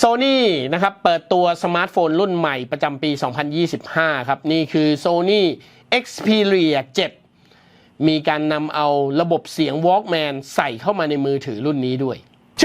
Sony นะครับเปิดตัวสมาร์ทโฟนรุ่นใหม่ประจำปี 2025 ครับ นี่คือ Sony Xperia 7 มีการนำเอาระบบเสียง Walkman ใส่เข้ามาในมือถือรุ่นนี้ด้วย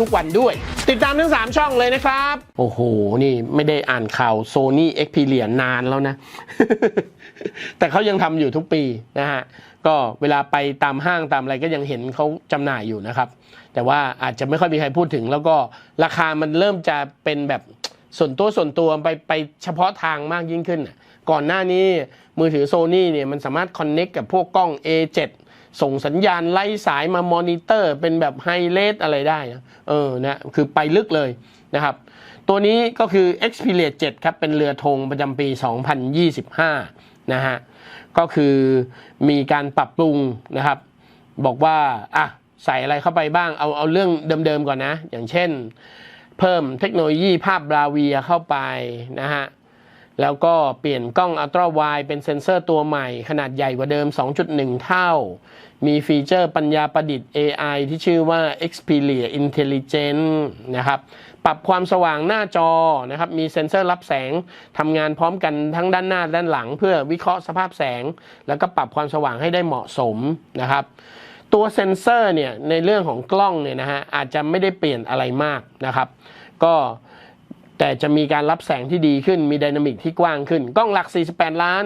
ุกุกวันด้วย ติดตามทั้ง 3 ช่องเลยนะครับ โอ้โห นี่ไม่ได้อ่านข่าว Sony Xperia นานแล้วนะ แต่เขายังทำอยู่ทุกปีนะฮะ ก็เวลาไปตามห้างตามอะไรก็ยังเห็นเขาจำหน่ายอยู่นะครับ แต่ว่าอาจจะไม่ค่อยมีใครพูดถึง แล้วก็ราคามันเริ่มจะเป็นแบบส่วนตัวส่วนตัวไปไปเฉพาะทางมากยิ่งขึ้น ก่อนหน้านี้มือถือโซนี่เนี่ยมันสามารถคอนเน็กกับพวกกล้อง A7 ส่งสัญญาณไล่สายมามอนิเตอร์ เป็นแบบไฮเลสอะไรได้นะเออนะคือไปลึกเลยนะครับ ตัวนี้ก็คือ Xperia 7 ครับ เป็นเรือธงประจำปี 2025 นะฮะ ก็คือมีการปรับปรุงนะครับ บอกว่า อะ ใส่อะไรเข้าไปบ้าง เอาเอาเรื่องเดิมๆก่อนนะ อย่างเช่น เพิ่มเทคโนโลยีภาพบราเวียเข้าไปนะฮะ แล้วก็เปลี่ยนกล้องอัลตร้าไวเป็นเซ็นเซอร์ตัวใหม่ ขนาดใหญ่กว่าเดิม 2.1 เท่า มีฟีเจอร์ปัญญาประดิษฐ์ AI ที่ชื่อว่า Xperia Intelligent นะครับ ปรับความสว่างหน้าจอนะครับ มีเซ็นเซอร์รับแสงทำงานพร้อมกันทั้งด้านหน้าด้านหลัง เพื่อวิเคราะห์สภาพแสง แล้วก็ปรับความสว่างให้ได้เหมาะสมนะครับตัวเซ็นเซอร์เนี่ยในเรื่องของกล้องเนี่ยนะฮะอาจจะไม่ได้เปลี่ยนอะไรมากนะครับ ก็ แต่จะมีการรับแสงที่ดีขึ้น มีไดนามิกที่กว้างขึ้น กล้องหลัก 48 ล้าน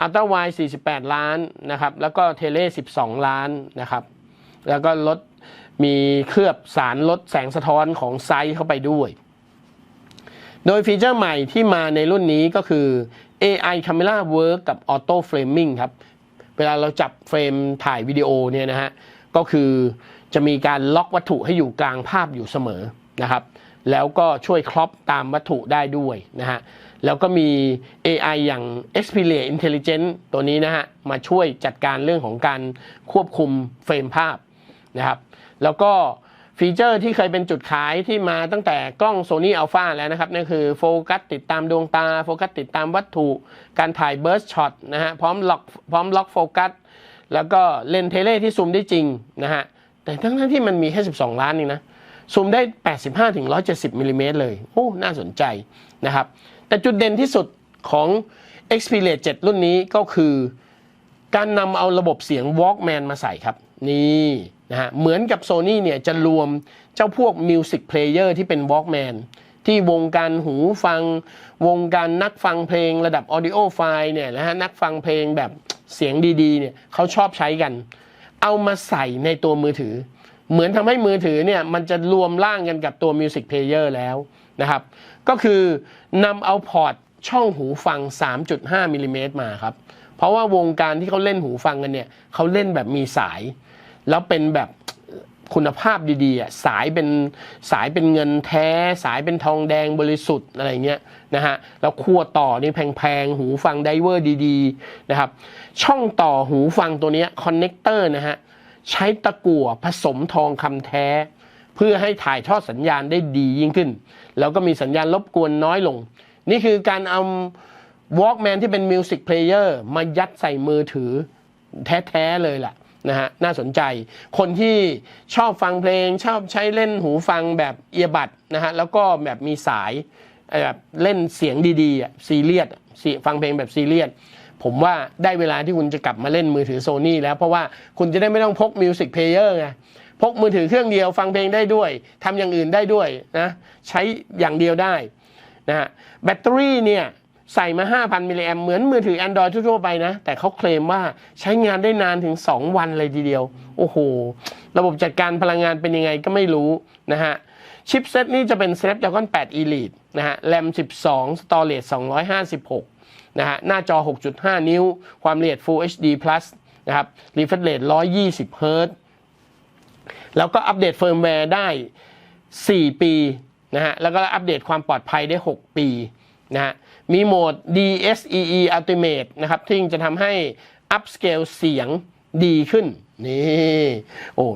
อัลตร้าไวด์48 ล้านนะครับ แล้วก็เทเล12 ล้านนะครับ แล้วก็ลดมีเคลือบสารลดแสงสะท้อนของไซส์เข้าไปด้วย โดยฟีเจอร์ใหม่ที่มาในรุ่นนี้ก็คือ AI Camera Work กับ Auto Framing ครับ เวลาเราจับเฟรมถ่ายวิดีโอเนี่ยนะฮะ ก็คือจะมีการล็อกวัตถุให้อยู่กลางภาพอยู่เสมอนะครับ แล้วก็ช่วยครอปตามวัตถุได้ด้วยนะฮะแล้วก็มี AI อย่าง Xperia Intelligent ตัวนี้นะฮะมาช่วยจัดการเรื่องของการควบคุมเฟรมภาพนะครับแล้วก็ฟีเจอร์ที่เคยเป็นจุดขายที่มาตั้งแต่กล้อง Sony Alpha แล้วนะครับนั่นคือโฟกัสติดตามดวงตาโฟกัสติดตามวัตถุ การถ่ายเบิร์สช็อตนะฮะพร้อมล็อกพร้อมล็อกโฟกัสแล้วก็เลนเทเลที่ซูมได้จริงนะฮะแต่ทั้งนั้นที่มันมีแค่ 12 ล้านเองนะ ซูมได้ 85ถึง170มิลลิเมตรเลย โอ้ น่าสนใจนะครับ แต่จุดเด่นที่สุดของ Xperia 7 รุ่นนี้ก็คือการนำเอาระบบเสียง Walkman มาใส่ครับ นี่นะฮะเหมือนกับ Sony เนี่ยจะรวมเจ้าพวก Music Player ที่เป็น Walkman ที่วงการหูฟัง วงการนักฟังเพลงระดับ Audio File เนี่ยนะฮะนักฟังเพลงแบบเสียงดีๆเนี่ยเขาชอบใช้กัน เอามาใส่ในตัวมือถือ เหมือนทำให้มือถือเนี่ยมันจะรวมร่างกันกับตัว Music Player แล้วนะครับ ก็คือนำเอาพอร์ตช่องหูฟัง 3.5มิลลิเมตรมาครับ เพราะว่าวงการที่เขาเล่นหูฟังกันเนี่ยเขาเล่นแบบมีสาย แล้วเป็นแบบคุณภาพดีๆอะสายเป็นสายเป็นเงินแท้ สายเป็นทองแดงบริสุทธิ์อะไรเงี้ยนะฮะแล้วขั้วต่อนี่แพงๆ หูฟังไดเวอร์ดีๆนะครับช่องต่อหูฟังตัวเนี้คอนเนคเตอร์นะฮะ ใช้ตะกั่วผสมทองคำแท้ เพื่อให้ถ่ายทอดสัญญาณได้ดียิ่งขึ้น แล้วก็มีสัญญาณรบกวนน้อยลง นี่คือการเอา Walkman ที่เป็น Music Player มายัดใส่มือถือแท้ๆเลยล่ะนะฮะน่าสนใจคนที่ชอบฟังเพลงชอบใช้เล่นหูฟังแบบเอียบัดนะฮะแล้วก็แบบมีสายแบบเล่นเสียงดีๆอะซีเรียสฟังเพลงแบบซีเรียส ผมว่าได้เวลาที่คุณจะกลับมาเล่นมือถือโซนี่แล้ว เพราะว่าคุณจะได้ไม่ต้องพกมิวสิกเพลเยอร์ไงพกมือถือเครื่องเดียวฟังเพลงได้ด้วยทำอย่างอื่นได้ด้วยนะใช้อย่างเดียวได้นะฮะแบตเตอรี่เนี่ยใส่มา 5,000 มิลลิแอมเหมือนมือถือ Android ทั่วไปนะ แต่เขาเคลมว่าใช้งานได้นานถึง 2 วันเลยทีเดียว โอ้โห ระบบจัดการพลังงานเป็นยังไงก็ไม่รู้นะฮะ ชิปเซตนี้จะเป็น Snapdragon 8 Elite นะฮะ RAM 12 Storage 256 นะฮะหน้าจอ 6.5 นิ้ว ความละเอียด Full HD Plus นะครับ Refresh Rate 120 Hz แล้วก็อัปเดตเฟิร์มแวร์ได้ 4 ปีนะฮะ แล้วก็อัปเดตความปลอดภัยได้ 6 ปีนะฮะ มีโหมด DSEE Ultimate นะครับที่จะทำให้ upscale เสียงดีขึ้น นี่ โอ้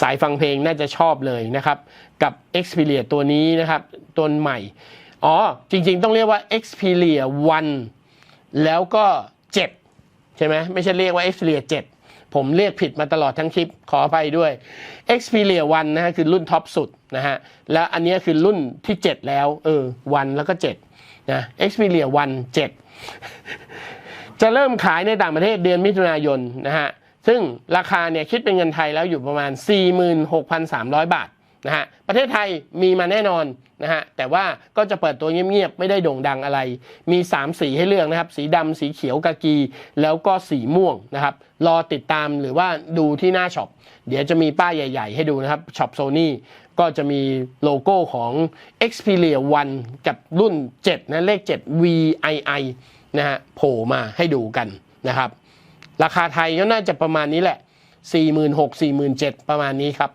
สายฟังเพลงน่าจะชอบเลยนะครับ กับ Xperia ตัวนี้นะครับ ตัวใหม่ อ๋อ จริงๆ ต้องเรียกว่า Xperia 1 แล้วก็ 7 ใช่ไหมไม่ใช่เรียกว่า Xperia 7 ผมเรียกผิดมาตลอดทั้งคลิปขออภัยด้วย Xperia 1นะฮะคือรุ่นท็อปสุดนะฮะแล้วอันนี้คือรุ่นที่ 7 แล้วเออ1แล้วก็7นะ Xperia 1 7 จะเริ่มขายในต่างประเทศเดือนมิถุนายนนะฮะซึ่งราคาเนี่ยคิดเป็นเงินไทยแล้วอยู่ประมาณ 46,300 บาท นะฮะประเทศไทยมีมาแน่นอนนะฮะแต่ว่าก็จะเปิดตัวเงียบๆ ไม่ได้โด่งดังอะไร มี 3 สีให้เลือกนะครับ สีดำสีเขียวกากี แล้วก็สีม่วงนะครับ รอติดตามหรือว่าดูที่หน้าช็อป เดี๋ยวจะมีป้ายใหญ่ ๆ ให้ดูนะครับช็อปโซนี่ก็จะมีโลโก้ของ Xperia 1 กับรุ่น 7 นะเลข 7 VII นะฮะโผล่มาให้ดูกันนะครับ ราคาไทยก็น่าจะประมาณนี้แหละ 46,000 47,000 ประมาณนี้ครับ